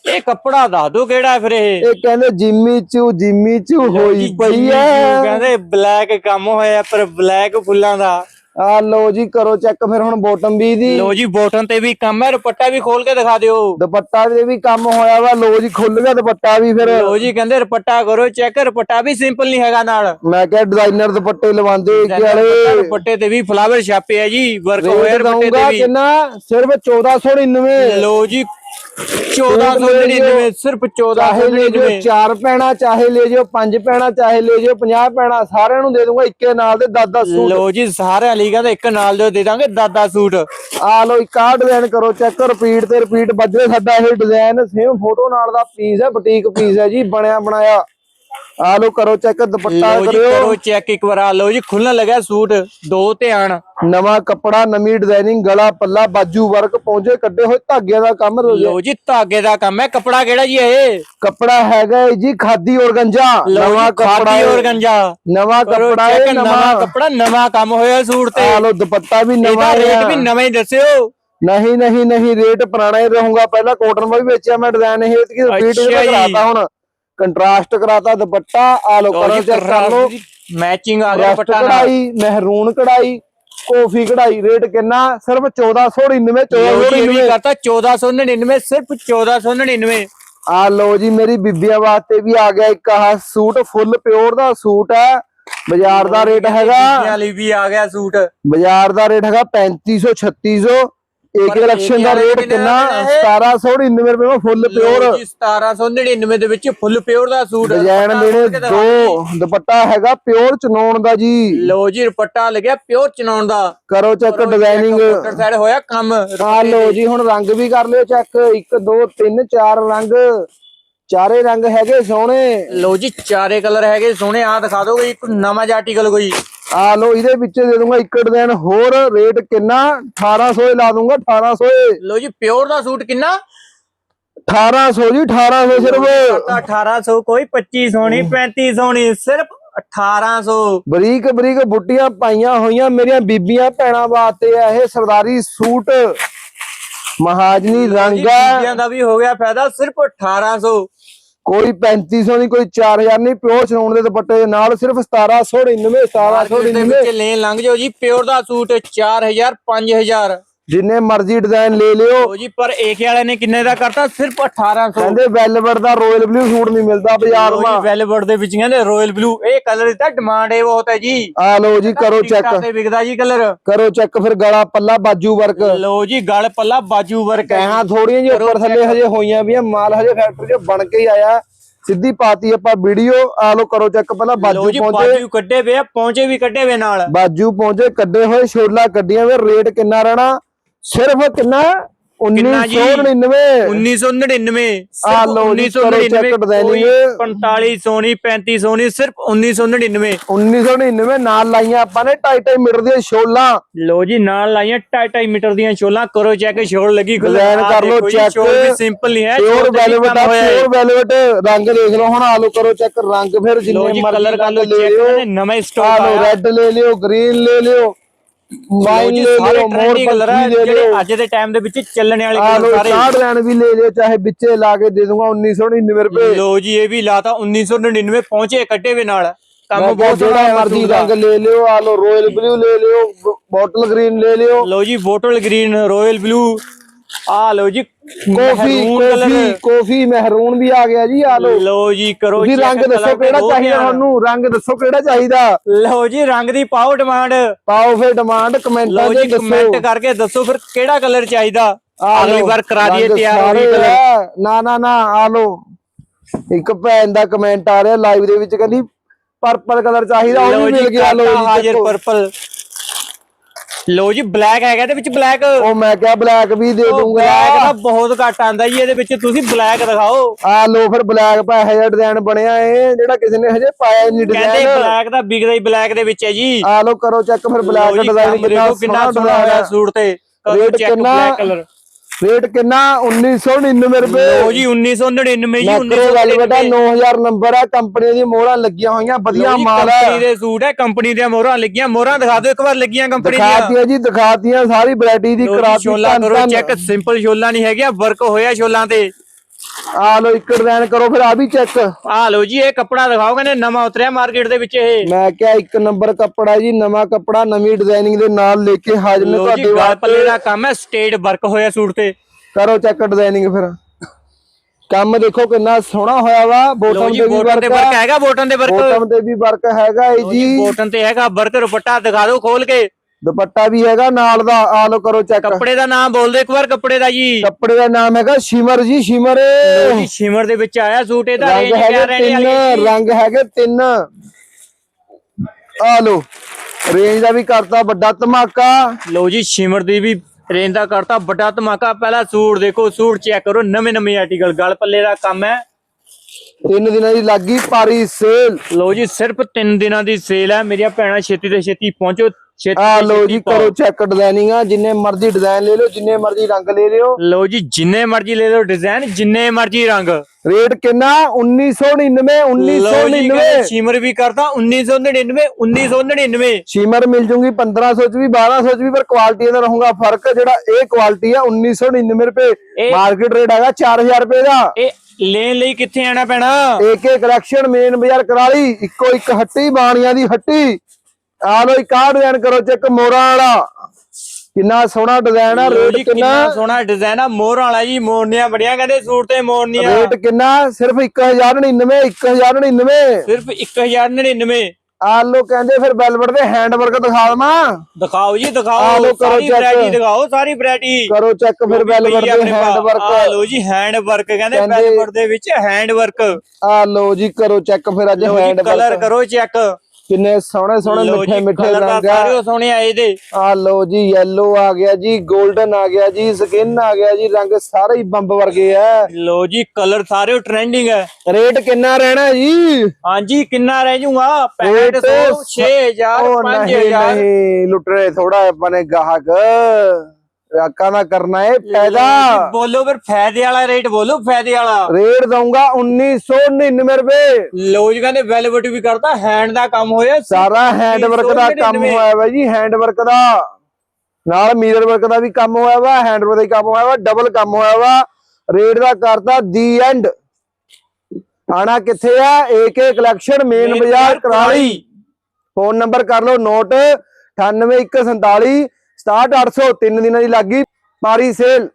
Speaker 2: ਇਹ ਕੱਪੜਾ ਦੱਸ ਦੋ ਕਿਹੜਾ ਹੈ ਫਿਰ ਇਹ?
Speaker 1: ਇਹ ਕਹਿੰਦੇ ਜਿੰਮੀ ਚੂ ਜਿੰਮੀ ਚੂ ਹੋਈ ਪਈ ਐ
Speaker 2: ਕਹਿੰਦੇ ਬਲੈਕ ਕੰਮ ਹੋਇਆ ਪਰ ਬਲੈਕ ਫੁੱਲਾਂ ਦਾ।
Speaker 1: ਆ ਲੋ ਜੀ ਕਰੋ ਚੈੱਕ ਫਿਰ ਹੁਣ ਬੋਟਮ ਵੀ ਦੀ
Speaker 2: ਲੋ ਜੀ ਬੋਟਨ ਤੇ ਵੀ ਕੰਮ ਹੈ ਦੁਪੱਟਾ ਵੀ ਖੋਲ ਕੇ ਦਿਖਾ ਦਿਓ।
Speaker 1: ਦੁਪੱਟਾ ਦੇ ਵੀ ਕੰਮ ਹੋਇਆ ਵਾ ਲੋ ਜੀ ਖੁੱਲ ਗਿਆ ਦੁਪੱਟਾ ਵੀ ਫਿਰ।
Speaker 2: ਲੋ ਜੀ ਕਹਿੰਦੇ ਦੁਪੱਟਾ ਕਰੋ ਚੈੱਕ ਦੁਪੱਟਾ ਵੀ ਸਿੰਪਲ ਨਹੀਂ ਹੈਗਾ ਨਾਲ।
Speaker 1: ਮੈਂ ਕਿਹਾ ਡਿਜ਼ਾਈਨਰ ਦੁਪੱਟੇ ਲਵਾਉਂਦੇ ਏਕੇ
Speaker 2: ਦੁਪੱਟਾ
Speaker 1: ਵਾਲੇ।
Speaker 2: ਦੁਪੱਟੇ ਤੇ ਵੀ ਫਲਾਵਰ ਛਾਪੇ ਆ ਜੀ ਵਰਕ ਹੋਇਆ ਦੁਪੱਟੇ ਤੇ ਵੀ।
Speaker 1: ਕਿੰਨਾ ਸਿਰਫ 1499
Speaker 2: ਲੋ ਜੀ 1499 ਸਿਰਫ
Speaker 1: ਚਾਹੇ ਲੈ ਜਿਓ
Speaker 2: 1499
Speaker 1: ਚਾਰ ਪੈਣਾ ਚਾਹੇ ਲੈ ਜਿਓ ਪੰਜ ਪੈਣਾ ਚਾਹੇ ਲੈ ਜਿਓ 50 ਪੈਣਾ ਸਾਰਿਆਂ ਨੂੰ ਦੇ ਦੂੰਗਾ ਇੱਕੇ ਨਾਲ ਦੇ 10 10 ਸੂਟ।
Speaker 2: ਲੋ ਜੀ ਸਾਰਿਆਂ ਲਈ ਕਹਿੰਦੇ ਇੱਕ ਨਾਲ ਦੇ ਦੇ ਦਾਂਗੇ ਦਾਦਾ ਸੂਟ।
Speaker 1: ਆ ਲੋ ਇੱਕ ਆਹ ਡਿਜ਼ਾਈਨ ਕਰੋ ਚੈੱਕ ਰਿਪੀਟ ਤੇ ਰਿਪੀਟ ਵੱਜੇ ਸਾਡਾ ਇਹ ਡਿਜ਼ਾਈਨ ਸੇਮ ਫੋਟੋ ਨਾਲ ਦਾ ਪੀਸ ਹੈ ਬੁਟੀਕ ਪੀਸ ਹੈ ਜੀ ਬਣਿਆ ਬਣਾਇਆ ਆ ਲੋ ਕਰੋ ਚੈੱਕ ਦੁਪੱਟਾ
Speaker 2: ਲੋ ਜੀ
Speaker 1: ਕਰਿਓ।
Speaker 2: ਕਰੋ ਚੈੱਕ ਇੱਕ ਵਾਰ ਆ ਲੋ ਜੀ ਖੁੱਲਣ ਲੱਗਾ ਸੂਟ ਦੋ ਧਿਆਨ।
Speaker 1: ਨਵਾਂ ਕੱਪੜਾ ਨਵੀਂ ਡਿਜ਼ਾਈਨਿੰਗ ਗਲਾ ਪੱਲਾ ਬਾਜੂ ਵਰਕ ਪਹੁੰਚੇ ਕੱਢੇ ਹੋਏ ਧਾਗਿਆਂ ਦਾ ਕੰਮ ਰੋਜ਼।
Speaker 2: ਲੋ ਜੀ ਧਾਗੇ ਦਾ ਕੰਮ ਹੈ। ਕੱਪੜਾ ਕਿਹੜਾ ਜੀ ਇਹ?
Speaker 1: ਕੱਪੜਾ ਹੈਗਾ ਹੈ ਜੀ ਖਾਦੀ ਔਰਗੰਜਾ। ਨਵਾਂ ਕੱਪੜਾ ਹੈ।
Speaker 2: ਔਰਗੰਜਾ।
Speaker 1: ਨਵਾਂ
Speaker 2: ਕਰੋ
Speaker 1: ਕੱਪੜਾ ਹੈ
Speaker 2: ਨਵਾਂ
Speaker 1: ਨਵਾਂ।
Speaker 2: ਕੱਪੜਾ ਨਵਾਂ ਕੰਮ ਹੋਇਆ ਸੂਟ ਤੇ।
Speaker 1: ਆ ਲੋ ਦੁਪੱਟਾ ਵੀ
Speaker 2: ਇਹਦਾ
Speaker 1: ਨਵਾਂ
Speaker 2: ਰੇਟ
Speaker 1: ਹੈ
Speaker 2: ਵੀ ਨਵਾਂ ਹੀ ਦੱਸਿਓ।
Speaker 1: ਨਹੀਂ ਨਹੀਂ ਨਹੀਂ ਰੇਟ ਪੁਰਾਣਾ ਹੀ ਰਹੂਗਾ। ਪਹਿਲਾਂ ਕੋਟਨ ਵੀ ਵੇਚਿਆ ਮੈਂ ਡਿਜ਼ਾਈਨ ਇਹ ਕਿ ਰਿਪੀਟ
Speaker 2: ਅੱਛਾ ਜੀ।
Speaker 1: ਕਰਾਤਾ ਹੁਣ। ਕੰਟਰਾਸਟ ਕਰਾਤਾ ਦੁਪੱਟਾ ਆ ਲੋ
Speaker 2: ਜੀ
Speaker 1: ਚੈੱਕ ਕਰ ਲੋ
Speaker 2: ਮੈਚਿੰਗ ਆ ਗਿਆ ਦੁਪੱਟਾ
Speaker 1: ਕਢਾਈ ਮਹਿਰੂਨ ਕਢਾਈ ਕੋਫੀ ਕਢਾਈ ਰੇਟ ਕਿੰਨਾ? ਸਿਰਫ 1499
Speaker 2: ਲੋ ਜੀ ਇਹ ਵੀ
Speaker 1: 1499
Speaker 2: ਕਰਤਾ 1499 ਸਿਰਫ 1499
Speaker 1: ਆ ਲੋ ਜੀ ਮੇਰੀ ਬੀਬੀਆਂ ਵਾਸਤੇ ਵੀ ਆ ਗਿਆ ਇੱਕ ਆਹ ਸੂਟ ਫੁੱਲ ਪਿਓਰ ਦਾ ਸੂਟ ਹੈ। ਬਾਜ਼ਾਰ ਦਾ ਰੇਟ ਹੈਗਾ
Speaker 2: ਬੀਬੀਆਂ ਲਈ ਵੀ ਆ ਗਿਆ ਸੂਟ।
Speaker 1: ਬਾਜ਼ਾਰ ਦਾ ਰੇਟ ਹੈਗਾ 3500 3600 ਏਕ ਕਲੈਕਸ਼ਨ ਦਾ ਰੇਟ
Speaker 2: ਕਿੰਨੇ?
Speaker 1: ਕਿੰਨਾ
Speaker 2: ਦਾ ਹੈ?
Speaker 1: 1799 ਰੁਪਏ ਵਿੱਚ ਫੁੱਲ ਪਿਓਰ
Speaker 2: ਲੋ ਜੀ 1799 ਦੇ ਵਿੱਚ ਫੁੱਲ ਪਿਓਰ ਦਾ ਸੂਟ।
Speaker 1: ਡਿਜ਼ਾਈਨ
Speaker 2: ਦਿਖਾ
Speaker 1: ਦੋ ਦੁਪੱਟਾ ਹੈਗਾ ਪਿਓਰ ਚਨੌਣ ਦਾ ਜੀ।
Speaker 2: ਲੋ ਜੀ ਦੁਪੱਟਾ ਲੱਗਿਆ ਪਿਓਰ ਚਨਾਉਣ ਦਾ।
Speaker 1: ਕਰੋ ਚੈੱਕ ਡਿਜ਼ਾਈਨਿੰਗ
Speaker 2: ਸਾਈਡ ਹੋਇਆ ਕੰਮ
Speaker 1: ਆ ਲੋ ਜੀ। ਹੁਣ ਰੰਗ ਵੀ ਕਰ ਲਿਓ ਚੈੱਕ 1 2 3 4 ਰੰਗ। ਚਾਰੇ ਰੰਗ ਹੈਗੇ ਸੋਹਣੇ।
Speaker 2: ਲੋ ਜੀ ਚਾਰੇ ਕਲਰ ਹੈਗੇ ਸੋਹਣੇ। ਆ ਦਿਖਾ ਦੋਗੇ ਇੱਕ ਨਵਾਂ ਜਿਹਾ ਆਰਟੀਕਲ ਕੋਈ।
Speaker 1: ਆ ਲੋ ਇਹਦੇ ਵਿੱਚ ਦੇ ਦੂੰਗਾ ਇੱਕ ਡਿਜ਼ਾਈਨ ਹੋਰ ਰੇਟ ਕਿੰਨਾ? 1800 ਲਾ ਦੂੰਗਾ 1800
Speaker 2: ਲੋ ਜੀ ਪਿਓਰ ਦਾ ਸੂਟ ਕਿੰਨਾ?
Speaker 1: 1800 ਜੀ 1800 ਸਿਰਫ।
Speaker 2: ਤਾਂ 1800 ਕੋਈ 2500 ਨਹੀਂ 3500 ਨਹੀਂ ਸਿਰਫ 1800
Speaker 1: ਬਰੀਕ ਬਰੀਕ ਬੁੱਟੀਆਂ ਪਾਈਆਂ ਹੋਈਆਂ ਮੇਰੀਆਂ ਬੀਬੀਆਂ ਭੈਣਾਂ ਵਾਸਤੇ ਆ ਇਹ ਸਰਦਾਰੀ ਸੂਟ। ਮਹਾਜਨੀ ਰੰਗ
Speaker 2: ਬੀਬੀਆਂ ਦਾ ਵੀ ਹੋ ਗਿਆ ਫਾਇਦਾ ਸਿਰਫ 1800
Speaker 1: ਕੋਈ 3500 ਨਹੀਂ ਕੋਈ 4000 ਨਹੀਂ ਪਿਓਰ ਚਨਾਉਣ ਦੇ ਦੁਪੱਟੇ ਦੇ ਨਾਲ ਸਿਰਫ 1799
Speaker 2: ਮਾਰਕੀਟ ਦੇ
Speaker 1: 1799
Speaker 2: ਵਿੱਚ ਲੈਣ ਲੰਘ ਜਾਓ ਜੀ ਪਿਓਰ ਦਾ ਸੂਟ 4000 5000
Speaker 1: ਜਿੰਨੇ ਮਰਜ਼ੀ ਡਿਜ਼ਾਈਨ ਲੈ ਲਿਓ।
Speaker 2: ਲੋ ਜੀ ਪਰ ਏਕੇ ਵਾਲੇ ਨੇ ਕਿੰਨੇ ਦਾ ਕਰਤਾ? ਸਿਰਫ 1800
Speaker 1: ਕਹਿੰਦੇ ਵੈਲਵਟ ਦਾ ਰਾਇਲ ਬਲੂ ਸੂਟ ਨਹੀਂ ਮਿਲਦਾ ਬਾਜ਼ਾਰ
Speaker 2: ਲੋ
Speaker 1: ਮਾ
Speaker 2: ਜੀ ਵੈਲਵਟ ਦੇ ਵਿੱਚ ਕਹਿੰਦੇ ਰਾਇਲ ਬਲੂ ਇਹ ਕਲਰ ਦਾ ਡਿਮਾਂਡ ਹੈ ਬਹੁਤ ਹੈ ਜੀ।
Speaker 1: ਆ ਲੋ ਜੀ ਕਰੋ ਚੈੱਕ
Speaker 2: ਟਿਕਟਾਂ ਤੇ ਵਿਕਦਾ ਜੀ ਕਲਰ
Speaker 1: ਕਰੋ ਚੈੱਕ ਫਿਰ ਗਲਾ ਪੱਲਾ ਬਾਜੂ ਵਰਕ।
Speaker 2: ਲੋ ਜੀ ਗਲ ਪੱਲਾ ਬਾਜੂ ਵਰਕ ਹੈ।
Speaker 1: ਕਹਿਆਂ ਥੋੜੀਆਂ ਜੀ ਉੱਪਰ ਥੱਲੇ ਹਜੇ ਹੋਈਆਂ ਵੀ ਆ ਮਾਲ ਹਜੇ ਫੈਕਟਰੀ 'ਚ ਬਣ ਕੇ ਹੀ ਆਇਆ। ਸਿੱਧੀ ਪਾਤੀ ਆਪਾਂ ਵੀਡੀਓ ਆ ਲੋ ਕਰੋ ਚੈੱਕ ਪਹਿਲਾਂ ਬਾਜੂ
Speaker 2: ਜੀ
Speaker 1: ਪਹੁੰਚੇ।
Speaker 2: ਬਾਜੂ ਕੱਢੇ ਵੇ ਆ ਪਹੁੰਚੇ ਵੀ ਕੱਢੇ ਵੇ ਨਾਲ।
Speaker 1: ਬਾਜੂ ਪਹੁੰਚੇ ਕੱਢੇ ਹੋਏ ਛੋਲਾ ਕੱਢੀਆਂ ਵੇ ਰੇਟ ਕਿੰਨਾ ਰਹਿਣਾ? ਸਿਰਫ ਕਿੰਨਾ?
Speaker 2: ਕਿੰਨਾ ਜੀ?
Speaker 1: 1999
Speaker 2: 1999
Speaker 1: ਆ ਲਓ ਜੀ, ਕਰੋ check designing।
Speaker 2: 4500 ਨਹੀਂ 3500 ਨਹੀਂ ਸਿਰਫ 1999
Speaker 1: 1999 ਨਾਲ ਲਾਈਆਂ ਆਪਾਂ ਨੇ 2.5 ਮੀਟਰ ਦੀਆਂ ਛੋਲਾਂ।
Speaker 2: ਲੋ ਜੀ ਨਾਲ ਲਾਈਆਂ 2.5 ਮੀਟਰ ਦੀਆਂ ਛੋਲਾਂ। ਕਰੋ ਚੈੱਕ ਛੋਲ ਲੱਗੀ ਆਹ
Speaker 1: ਕਰ ਲਓ
Speaker 2: ਵੀ ਸਿੰਪਲ ਨਹੀਂ ਹੈ
Speaker 1: ਪਿਓਰ
Speaker 2: ਛੋਲ ਤੇ ਵੀ
Speaker 1: ਵੈਲਵਟ
Speaker 2: ਕੰਮ
Speaker 1: ਆ
Speaker 2: ਹੋਇਆ ਹੈ।
Speaker 1: ਪਿਓਰ ਵੈਲਵਟ ਰੰਗ ਦੇਖ ਲਓ ਹੁਣ ਆ ਲੋ ਕਰੋ ਚੈੱਕ ਰੰਗ ਫਿਰ
Speaker 2: ਲੋ
Speaker 1: ਜਿੰਨੇ
Speaker 2: ਜੀ
Speaker 1: ਮਰਜ਼ੀ
Speaker 2: ਕਲਰ ਕਰ ਲੋ
Speaker 1: ਰੰਗ ਲੈ
Speaker 2: ਚੈੱਕ
Speaker 1: ਲਿਓ।
Speaker 2: ਨੇ ਨਵਾਂ
Speaker 1: ਆ
Speaker 2: ਸਟਾਕ
Speaker 1: ਲੋ
Speaker 2: ਆਇਆ।
Speaker 1: ਰੈੱਡ ਲੈ ਲਿਓ ਗ੍ਰੀਨ ਲੈ ਲਿਓ।
Speaker 2: ਲੋ
Speaker 1: ਵਾਈਨ
Speaker 2: ਜੀ
Speaker 1: ਲੈ ਲਿਓ ਮੋਰ
Speaker 2: ਜਿਹੜੇ ਅੱਜ ਦੇ ਟਾਈਮ ਦੇ ਵਿੱਚ ਚੱਲਣ ਵਾਲੇ ਕਲਰ ਸਾਰੇ।
Speaker 1: ਕਾਰਡ ਲੈਣ ਵੀ ਲੈ ਲਿਓ ਚਾਹੇ ਵਿੱਚੇ ਲਾ ਕੇ ਦੇ ਦੂੰਗਾ 1999 ਰੁਪਏ।
Speaker 2: ਲੋ ਜੀ ਇਹ ਵੀ ਲਾਤਾ 1999 ਪਹੁੰਚੇ ਕੱਟੇ ਵੇ ਨਾਲ। ਕੰਮ ਬਹੁਤ
Speaker 1: ਜਿਹੜਾ ਮਰਜ਼ੀ ਰੰਗ ਲੈ ਲਿਓ ਆ ਲੋ ਰਾਇਲ ਬਲੂ ਲੈ ਲਿਓ ਬੋਟਲ ਗ੍ਰੀਨ ਲੈ ਲਿਓ।
Speaker 2: ਲੋ ਜੀ ਬੋਟਲ ਗ੍ਰੀਨ ਰਾਇਲ ਬਲੂ ਆ ਲੋ ਜੀ
Speaker 1: ਕਾਫੀ ਕਾਫੀ। ਕਾਫੀ ਮਹਿਰੂਨ ਵੀ ਆ ਗਿਆ ਜੀ ਆ ਲੋ
Speaker 2: ਲੋ ਜੀ ਕਰੋ check
Speaker 1: ਰੰਗ ਦੱਸੋ ਕਿਹੜਾ ਚਾਹੀਦਾ। ਤੁਹਾਨੂੰ? ਰੰਗ ਦੱਸੋ ਕਿਹੜਾ ਚਾਹੀਦਾ?
Speaker 2: ਲਓ ਜੀ ਰੰਗ ਦੀ ਪਾਓ ਡਿਮਾਂਡ।
Speaker 1: ਪਾਓ ਫਿਰ ਡਿਮਾਂਡ ਕਮੈਂਟਾਂ
Speaker 2: ਲਓ
Speaker 1: 'ਚ
Speaker 2: ਜੀ ਕਮੈਂਟ
Speaker 1: ਦੱਸੋ
Speaker 2: ਕਰਕੇ ਦੱਸੋ ਫਿਰ ਕਿਹੜਾ ਕਲਰ ਚਾਹੀਦਾ?
Speaker 1: ਆ
Speaker 2: ਅਗਲੀ
Speaker 1: ਲਓ,
Speaker 2: ਵਾਰ ਕਰਾ ਦਈਏ ਤਿਆਰ।
Speaker 1: ਨਾ ਨਾ ਨਾ ਆ ਲੋ ਇੱਕ ਭੈਣ ਦਾ ਕਮੈਂਟ ਆ ਰਿਹਾ ਲਾਈਵ ਦੇ ਵਿੱਚ ਕਹਿੰਦੀ ਪਰਪਲ ਕਲਰ ਚਾਹੀਦਾ ਉਹ
Speaker 2: ਲਓ
Speaker 1: ਵੀ
Speaker 2: ਜੀ
Speaker 1: ਮਿਲ ਗਿਆ ਲੋ ਜੀ
Speaker 2: ਹਾਜ਼ਰ। ਪਰਪਲ ਲਓ ਜੀ ਬਲੈਕ ਹੈਗਾ ਇਹਦੇ ਵਿੱਚ ਬਲੈਕ
Speaker 1: ਉਹ ਮੈਂ ਕਿਹਾ ਬਲੈਕ ਵੀ ਦੇ
Speaker 2: ਬਲੈਕ
Speaker 1: ਦੂੰਗਾ
Speaker 2: ਦਾ ਬਹੁਤ ਘੱਟ ਆਂਦਾ ਜੀ ਇਹਦੇ ਵਿੱਚ ਤੁਸੀਂ ਬਲੈਕ ਦਿਖਾਓ।
Speaker 1: ਆ ਲੋ ਫਿਰ ਬਲੈਕ ਪਾ ਇਹੋ ਜਿਹਾ ਡਿਜ਼ਾਈਨ ਬਣਿਆ ਏ ਜਿਹੜਾ ਕਿਸੇ ਨੇ ਹਜੇ ਪਾਇਆ ਹੀ ਨਹੀਂ
Speaker 2: ਕਹਿੰਦੇ
Speaker 1: ਡਿਜ਼ਾਈਨ
Speaker 2: ਬਲੈਕ ਦਾ ਵਿਕਦਾ ਹੀ ਬਲੈਕ ਦੇ ਵਿੱਚ ਹੈ ਜੀ।
Speaker 1: ਆ ਲੋ ਕਰੋ ਚੈੱਕ ਫਿਰ ਬਲੈਕ
Speaker 2: ਜੀ,
Speaker 1: ਡਿਜ਼ਾਈਨ ਕਿੰਨਾ
Speaker 2: ਸੋਹਣਾ ਹੋਇਆ
Speaker 1: ਹੈ।
Speaker 2: ਸੂਟ ਤੇ। ਚੈੱਕ
Speaker 1: ਕਿੰਨਾ?
Speaker 2: ਬਲੈਕ ਕਲਰ
Speaker 1: ਰੇਟ ਕਿੰਨਾ? 1999 ਰੁਪਏ।
Speaker 2: ਲਓ ਜੀ 1999 ਜੀ
Speaker 1: ਮੈਕਰੋ ਗੱਲ ਬੇਟਾ
Speaker 2: 1999
Speaker 1: 9000 ਨੰਬਰ ਹੈ ਕੰਪਨੀ ਦੀ ਮੋਹਰਾਂ ਲੱਗੀਆਂ ਹੋਈਆਂ ਵਧੀਆ ਮਾਲ
Speaker 2: ਕੰਪਨੀ
Speaker 1: ਹੈ
Speaker 2: ਦੇ ਸੂਟ ਹੈ ਕੰਪਨੀ ਦੀਆਂ ਮੋਹਰਾਂ ਲੱਗੀਆਂ। ਮੋਹਰਾਂ ਦਿਖਾ ਦਿਓ ਇੱਕ ਵਾਰ ਲੱਗੀਆਂ ਕੰਪਨੀ ਦੀਆਂ।
Speaker 1: ਦਿਖਾਤੀਆਂ ਜੀ ਦਿਖਾਤੀਆਂ ਸਾਰੀ ਵੈਰਾਈਟੀ ਦੀ ਕਰਾਤੀ
Speaker 2: ਛੋਲਾ ਕਰੋ। ਚੈੱਕ ਸਿੰਪਲ ਛੋਲਾ ਨਹੀਂ ਹੈਗਾ ਵਰਕ ਹੋਇਆ ਛੋਲਾਂ ਤੇ।
Speaker 1: ਆ ਲੋ ਇੱਕ ਡਿਜ਼ਾਈਨ ਕਰੋ ਫਿਰ ਆ ਵੀ ਚੈੱਕ
Speaker 2: ਆ ਲਓ ਜੀ ਇਹ ਕੱਪੜਾ ਦਿਖਾਓ ਕਹਿੰਦੇ ਨਵਾਂ ਉਤਰਿਆ ਮਾਰਕੀਟ ਦੇ ਵਿੱਚ ਇਹ।
Speaker 1: ਮੈਂ ਕਿਹਾ ਇੱਕ ਨੰਬਰ ਕੱਪੜਾ ਜੀ ਨਵਾਂ ਕੱਪੜਾ ਨਵੀਂ ਡਿਜ਼ਾਈਨਿੰਗ ਦੇ ਨਾਲ ਲੈ ਕੇ ਹਾਜ਼ਰ ਨੇ ਤੁਹਾਡੇ ਵਾਸਤੇ।
Speaker 2: ਦਾ ਕੰਮ ਹੈ ਸਟੇਟ ਵਰਕ ਹੋਇਆ ਸੂਟ ਤੇ।
Speaker 1: ਕਰੋ ਚੈੱਕ ਡਿਜ਼ਾਈਨਿੰਗ ਫਿਰ। ਕੰਮ ਦੇਖੋ ਕਿੰਨਾ ਸੋਹਣਾ ਹੋਇਆ ਵਾ ਬੋਟਮ ਤੇ ਵੀ ਵਰਕ
Speaker 2: ਹੈਗਾ ਬੋਟਨ ਤੇ ਵਰਕ
Speaker 1: ਬੋਟਮ ਤੇ ਵੀ ਵਰਕ ਹੈਗਾ
Speaker 2: ਜੀ ਬੋਟਨ ਤੇ ਹੈਗਾ ਵਰਕ ਦੁਪੱਟਾ ਦਿਖਾ ਦਿਓ ਖੋਲ ਕੇ।
Speaker 1: ਦੁਪੱਟਾ ਵੀ ਹੈਗਾ ਨਾਲ ਦਾ ਆ ਲੋ ਕਰੋ ਚੈੱਕ
Speaker 2: ਕੱਪੜੇ ਦਾ ਨਾਮ ਬੋਲ ਦਿਓ ਇੱਕ ਵਾਰ ਕੱਪੜੇ ਦਾ ਜੀ।
Speaker 1: ਕੱਪੜੇ ਦਾ ਨਾਮ ਹੈਗਾ ਸ਼ਿਮਰ ਜੀ ਸ਼ਿਮਰ।
Speaker 2: ਸ਼ਿਮਰ ਦੇ ਵਿੱਚ ਆਇਆ ਸੂਟ ਇਹਦਾ
Speaker 1: ਰੰਗ ਹੈਗੇ ਤਿੰਨ ਰੰਗ ਹੈਗੇ ਤਿੰਨ। ਆ ਲੋ ਰੇਂਜ ਦਾ ਵੀ ਕਰਤਾ ਵੱਡਾ ਧਮਾਕਾ।
Speaker 2: ਲਓ ਜੀ ਸ਼ਿਮਰ ਦੀ ਵੀ ਰੇਂਜ ਦਾ ਕਰਤਾ ਵੱਡਾ ਧਮਾਕਾ। ਪਹਿਲਾ ਸੂਟ ਦੇਖੋ ਸੂਟ ਚੈੱਕ ਕਰੋ ਨਵੇਂ ਨਵੇਂ ਆਰਟੀਕਲ ਗਲ ਪੱਲੇ ਦਾ ਕੰਮ ਹੈ।
Speaker 1: ਤਿੰਨ ਦਿਨਾਂ ਦੀ ਲੱਗੀ ਭਾਰੀ ਸੇਲ
Speaker 2: ਲਓ ਜੀ ਸਿਰਫ 3 ਦਿਨਾਂ ਦੀ ਸੇਲ ਹੈ। ਮੇਰੀਆਂ ਭੈਣਾਂ ਛੇਤੀ ਤੋਂ ਛੇਤੀ ਪਹੁੰਚੋ।
Speaker 1: ਆ ਲੋ ਜੀ। ਕਰੋ ਚੈੱਕ ਡਿਜ਼ਾਈਨਿੰਗ ਆ ਜਿੰਨੇ ਮਰਜ਼ੀ ਡਿਜ਼ਾਈਨ ਲੈ ਲਓ ਜਿੰਨੇ ਮਰਜ਼ੀ ਰੰਗ ਲੈ ਲਿਓ।
Speaker 2: ਲਓ ਜੀ ਜਿੰਨੇ ਮਰਜ਼ੀ ਲੈ ਲਓ ਡਿਜ਼ਾਈਨ ਜਿੰਨੇ ਮਰਜ਼ੀ ਰੰਗ।
Speaker 1: ਰੇਟ ਕਿੰਨਾ? 1999
Speaker 2: ਲਓ ਜੀ
Speaker 1: 1999
Speaker 2: ਕਹਿੰਦੇ ਸ਼ਿਮਰ ਵੀ ਕਰਦਾ 1999 1999
Speaker 1: ਸ਼ੀਮਰ ਮਿਲ ਜੂਗੀ 1500 ਚ ਵੀ 1200 ਚ ਵੀ ਪਰ ਕੁਆਲਿਟੀ ਦਾ ਰਹੂਗਾ ਫ਼ਰਕ ਜਿਹੜਾ ਇਹ ਕੁਆਲਿਟੀ ਆ 1999 ਰੁਪਏ। ਮਾਰਕੀਟ ਰੇਟ ਹੈਗਾ 4000 ਰੁਪਏ ਦਾ।
Speaker 2: ਇਹ ਲੈਣ ਲਈ ਕਿੱਥੇ ਆਣਾ ਪੈਣਾ?
Speaker 1: ਏਕੇ ਕਲੈਕਸ਼ਨ ਮੇਨ ਬਾਜ਼ਾਰ ਕਰਾਲੀ ਇੱਕੋ ਇੱਕ ਹੱਟੀ ਬਾਣੀਆਂ ਦੀ ਹੱਟੀ। ਆ ਲੋ ਇੱਕ ਆਹ ਡਿਜ਼ਾਈਨ ਕਰੋ ਚੈੱਕ ਮੋਰਾਂ ਵਾਲਾ। ਕਿੰਨਾ ਸੋਹਣਾ ਡਿਜ਼ਾਈਨ ਆ ਰੇਟ ਕਿੰਨਾ
Speaker 2: ਸੋਹਣਾ ਡਿਜ਼ਾਈਨ ਆ ਮੋਰ ਵਾਲਾ ਜੀ ਮੋਰਨੀਆਂ ਬੜੀਆਂ ਕਹਿੰਦੇ ਸੂਟ ਤੇ ਮੋਰਨੀਆਂ।
Speaker 1: ਰੇਟ ਕਿੰਨਾ? ਸਿਰਫ 1099 1099
Speaker 2: ਸਿਰਫ 1099
Speaker 1: ਆ ਲੋ ਕਹਿੰਦੇ ਫਿਰ ਵੈਲਵਟ ਦੇ ਹੈਂਡ ਵਰਕ ਦਿਖਾ ਦਵਾਂ।
Speaker 2: ਦਿਖਾਓ ਜੀ
Speaker 1: ਆ
Speaker 2: ਦਿਖਾਓ
Speaker 1: ਲਓ, ਕਰੋ।
Speaker 2: ਵੈਰਾਈਟੀ ਦਿਖਾਓ ਸਾਰੀ ਵੈਰਾਈਟੀ
Speaker 1: ਕਰੋ ਚੈੱਕ ਫਿਰ ਵੈਲਵਟ ਦੇ ਹੈਂਡ
Speaker 2: ਆ
Speaker 1: ਵਰਕ
Speaker 2: ਲਓ ਜੀ ਹੈਂਡ ਵਰਕ ਕਹਿੰਦੇ ਵੈਲਵਟ ਦੇ ਵਿੱਚ ਹੈਂਡ ਵਰਕ
Speaker 1: ਆ ਲੋ ਜੀ ਕਰੋ ਚੈੱਕ ਫਿਰ ਅੱਜ ਹੈਂਡ
Speaker 2: ਕਲਰ
Speaker 1: ਵਰਕ
Speaker 2: ਕਰੋ ਚੈੱਕ
Speaker 1: ਕਿੰਨੇ ਸੋਹਣੇ ਸੋਹਣੇ ਮਿੱਠੇ ਮਿੱਠੇ ਰੰਗ ਆ।
Speaker 2: ਸਾਰੇ ਸੋਹਣੇ ਆਏ ਦੇ
Speaker 1: ਆ ਲੋ ਜੀ yellow ਆ ਗਿਆ ਜੀ 골ਡਨ ਆ ਗਿਆ ਜੀ ਸਕਿਨ ਆ ਗਿਆ ਜੀ ਰੰਗ ਸਾਰੇ ਹੀ ਬੰਬ ਵਰਗੇ ਆ।
Speaker 2: ਲਓ ਜੀ ਕਲਰ ਸਾਰੇ ਟ੍ਰੈਂਡਿੰਗ ਹੈ।
Speaker 1: ਰੇਟ ਕਿੰਨਾ ਰਹਿਣਾ ਜੀ?
Speaker 2: ਹਾਂਜੀ ਕਿੰਨਾ ਰਹਿ ਜੂਗਾ?
Speaker 1: Rate
Speaker 2: 6500 6000
Speaker 1: ਉਹ ਨਹੀਂ
Speaker 2: 5000
Speaker 1: ਨਹੀਂ ਲੁੱਟ ਰਹੇ ਥੋੜਾ ਆਪਾਂ ਨੇ ਗਾਹਕ। ਰਾਕਾਂ ਦਾ ਕਰਨਾ ਹੈ ਫਾਇਦਾ।
Speaker 2: ਬੋਲੋ ਫਿਰ ਫਾਇਦੇ ਵਾਲਾ ਰੇਟ ਬੋਲੋ ਫਾਇਦੇ ਵਾਲਾ।
Speaker 1: ਰੇਟ ਦਊਂਗਾ 1999 ਰੁਪਏ।
Speaker 2: ਲੋ ਜੀ ਕਹਿੰਦੇ ਵੈਲਵਟ ਵੀ ਕਰਦਾ ਹੈਂਡ ਦਾ ਕੰਮ ਹੋਇਆ
Speaker 1: ਸਾਰਾ ਹੈਂਡ ਵਰਕ ਦਾ ਕੰਮ
Speaker 2: 1999
Speaker 1: ਹੋਇਆ ਵਾ ਜੀ ਹੈਂਡ ਵਰਕ ਦਾ। ਨਾਲ ਮੀਰਰ ਵਰਕ ਦਾ ਵੀ ਕੰਮ ਹੋਇਆ ਵਾ ਹੈਂਡ ਵਰਕ ਦਾ ਵੀ ਕੰਮ ਹੋਇਆ ਵਾ ਡਬਲ ਕੰਮ ਹੋਇਆ ਵਾ। ਰੇਟ ਦਾ ਕਰਤਾ ਦੀ ਐਂਡ। ਆਣਾ ਕਿੱਥੇ ਆ? ਏਕੇ ਕਲੈਕਸ਼ਨ ਮੇਨ ਬਾਜ਼ਾਰ ਕਰਾਲੀ। ਫੋਨ ਨੰਬਰ ਕਰ ਲਓ ਨੋਟ 98147 67800 ਤਿੰਨ ਦਿਨਾਂ ਦੀ ਲੱਗੀ ਪਾਰੀ ਸੇਲ